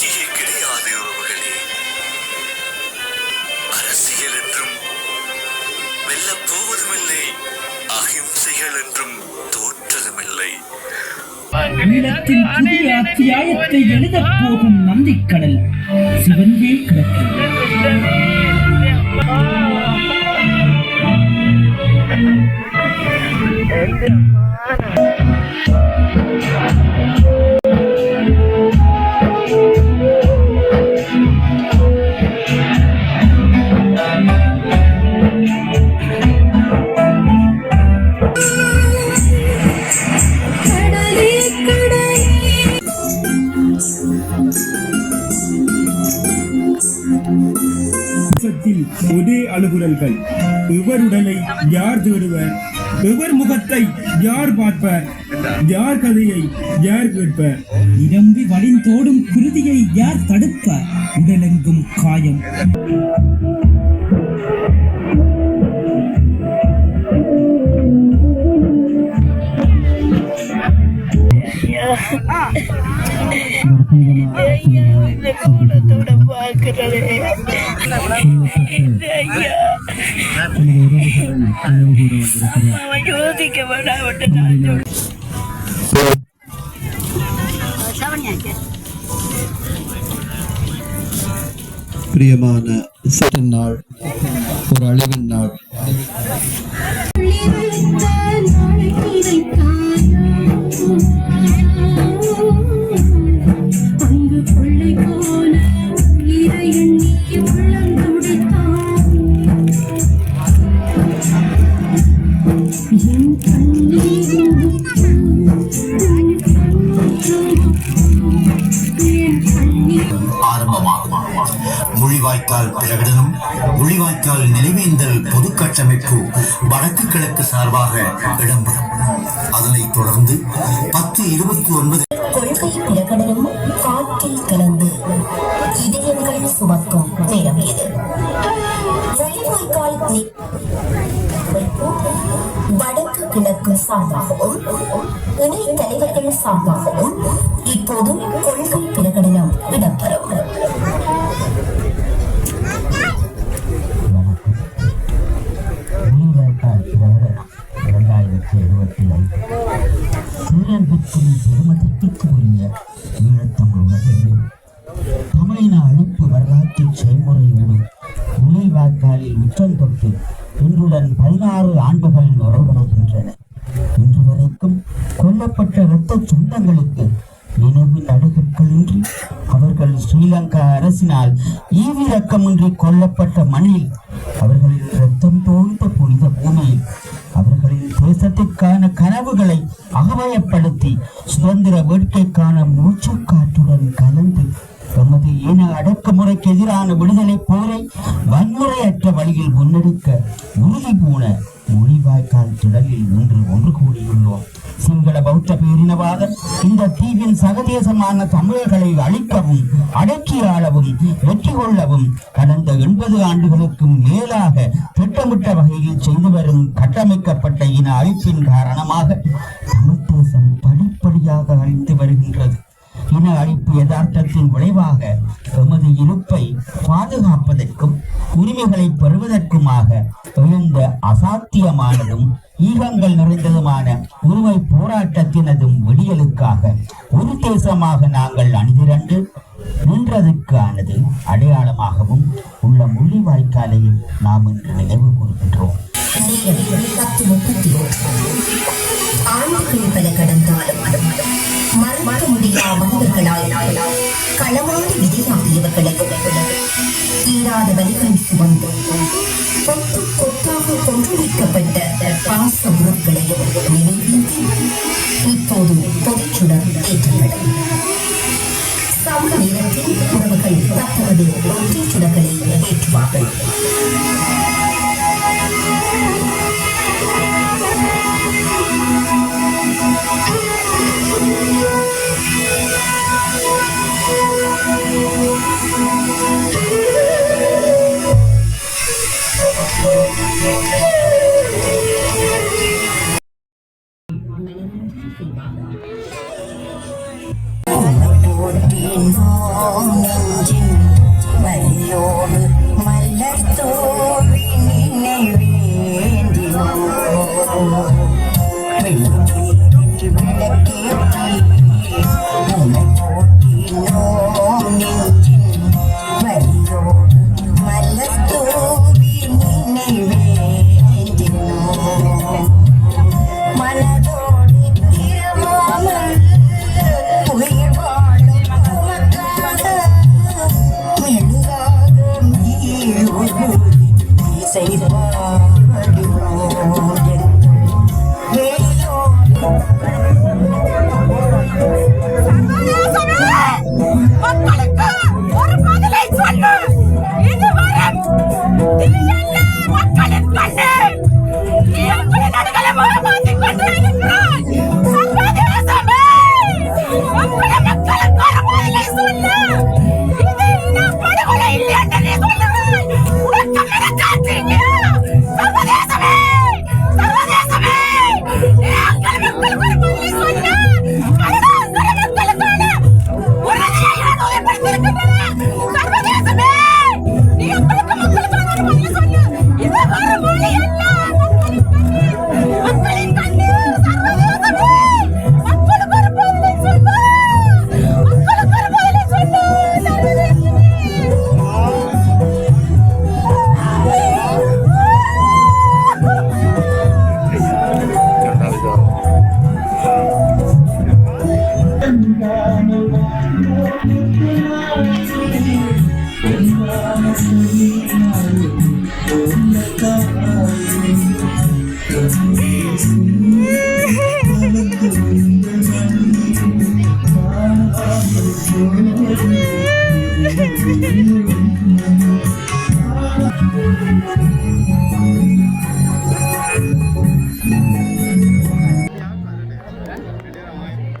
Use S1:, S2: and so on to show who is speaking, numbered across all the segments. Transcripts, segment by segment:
S1: வெற்றியே கிடையாது உறவுகளே அரசியல் என்றும் வெல்லப் போவதுமில்லை அகிம்சைகள் என்றும் தோற்றதுமில்லை.
S2: ஈழத்தின் புதிய அத்தியாயத்தை எழுதப் போகும் நந்திக்கடல் சிவந்தே கிடக்கிறது.
S3: ஒரே அலுவலர்கள் எவர் உடலை யார் தேடுவர்? எவர் முகத்தை யார் பார்ப்பர்? யார் கதையை யார் கேட்பர்?
S2: இரம்பி வழிந்தோடும் குருதியை யார் தடுப்ப உடலெங்கும் காயம்.
S4: இந்த கூடத்தோட யோசிக்க வேண்டாம் விட்டு நான் சொல்றேன்.
S5: பிரியமான சிறு நாள் ஒரு அழிவின் நாள்
S6: முள்ளிவாய்க்கால் பிரகடனம் முள்ளிவாய்க்கால் நினைவேந்தல் பொது கட்டமைப்பு வடக்கு கிழக்கு சார்பாக இடம்பெறும். அதனைத் தொடர்ந்து பத்து இருபத்தி ஒன்பது
S7: கொள்கை பிரகடனம் காற்றில் கலந்து இதயங்கள் சுமக்கும் நேரம் இது. வடக்கு கிழக்கு சார்பாகவும் இணை தலைவர்கள் சார்பாகவும் இப்போது கொள்கை
S8: பெருமதிப்புக்கு உரிய தமிழின அழிப்பு வரலாற்று செயல்முறையோடு முள்ளிவாய்க்காலில் உச்சம் தொட்டு இன்றுடன் பதினாறு ஆண்டுகள் நிறைவடைகின்றன இன்று வரைக்கும் கொல்லப்பட்ட இரத்த சொந்தங்களுக்கு நினைவு நடுகற்களின்றி அவர்கள் ஸ்ரீலங்கா அரசினால் ஈவிரக்கமின்றி கொல்லப்பட்ட மண்ணில் அவர்களின் இரத்தம் தோய்ந்த புனித பூமியில் தேசத்திற்கான கனவுகளை அகவயப்படுத்தி சுதந்திர வேட்கைக்கான மூச்சுக்காற்றுடன் கலந்து தமது இன அடக்குமுறைக்கு எதிரான விடுதலை போரை வன்முறையற்ற வழியில் முன்னெடுக்க உறுதி பூண மொழிவாய்க்கால் துடலில் இன்று ஒன்று கூடியுள்ளோம் சிங்கள பௌத்த பேரினவாதம் இந்த தீவின் சகதேசமான தமிழர்களை அழிக்கவும் அடக்கி ஆளவும் வெற்றி கொள்ளவும் கடந்த எண்பது ஆண்டுகளுக்கும் மேலாக திட்டமிட்ட வகையில் செய்து வரும் கட்டமைக்கப்பட்ட இன அழிப்பின் காரணமாக தமிழ்தேசம் படிப்படியாக அழிந்து வருகின்றது. இன அழிப்பு யதார்த்தத்தின் விளைவாக எமது இருப்பை பாதுகாப்பதற்கும் உரிமைகளை பெறுவதற்குமாக எழுந்த அசாத்தியமானதும் ஈகங்கள் நிறைந்ததுமான உரிமை போராட்டத்தினதும் விடியலுக்காக ஒரு தேசமாக நாங்கள் அணிதிரண்டு நின்றதுக்கானது அடையாளமாகவும் உள்ள முள்ளிவாய்க்காலையும் நாம் இன்று நினைவு கூறுகின்றோம்
S7: நேரம் பல கடந்தாலும் மறக்க முடியா மனிதர்களால் களமாடி விதியாகியவர்களையும் தீராத வலிகள் சுமந்து கொத்து கொத்தாக கொன்றுவிக்கப்பட்ட பாச உறவுகளையும் நினைவூட்டி இப்போது பொதுச்சுடர் ஏற்றப்படும் சமூக நேரத்தில் உறவுகள் தற்போது ஒற்றை சுடர்களை ஏற்றுவார்கள்.
S4: มองหนึ่งที่ไม่อยู่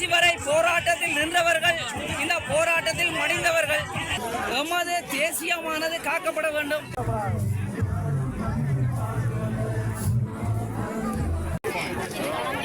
S9: கடைசி வரை போராட்டத்தில் நின்றவர்கள் இந்த போராட்டத்தில் மடிந்தவர்கள் எமது தேசியமானது காக்கப்பட வேண்டும் Thank you.